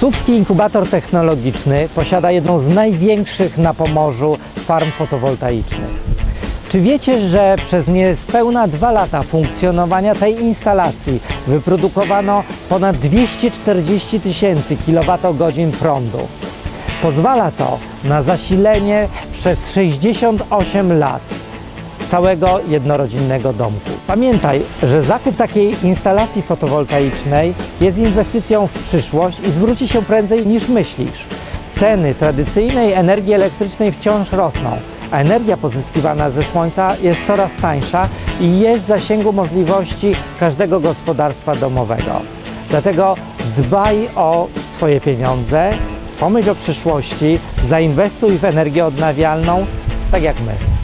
Słupski Inkubator Technologiczny posiada jedną z największych na Pomorzu farm fotowoltaicznych. Czy wiecie, że przez niespełna dwa lata funkcjonowania tej instalacji wyprodukowano ponad 240 tysięcy kWh prądu? Pozwala to na zasilenie przez 68 lat całego jednorodzinnego domku. Pamiętaj, że zakup takiej instalacji fotowoltaicznej jest inwestycją w przyszłość i zwróci się prędzej niż myślisz. Ceny tradycyjnej energii elektrycznej wciąż rosną, a energia pozyskiwana ze słońca jest coraz tańsza i jest w zasięgu możliwości każdego gospodarstwa domowego. Dlatego dbaj o swoje pieniądze, pomyśl o przyszłości, zainwestuj w energię odnawialną, tak jak my.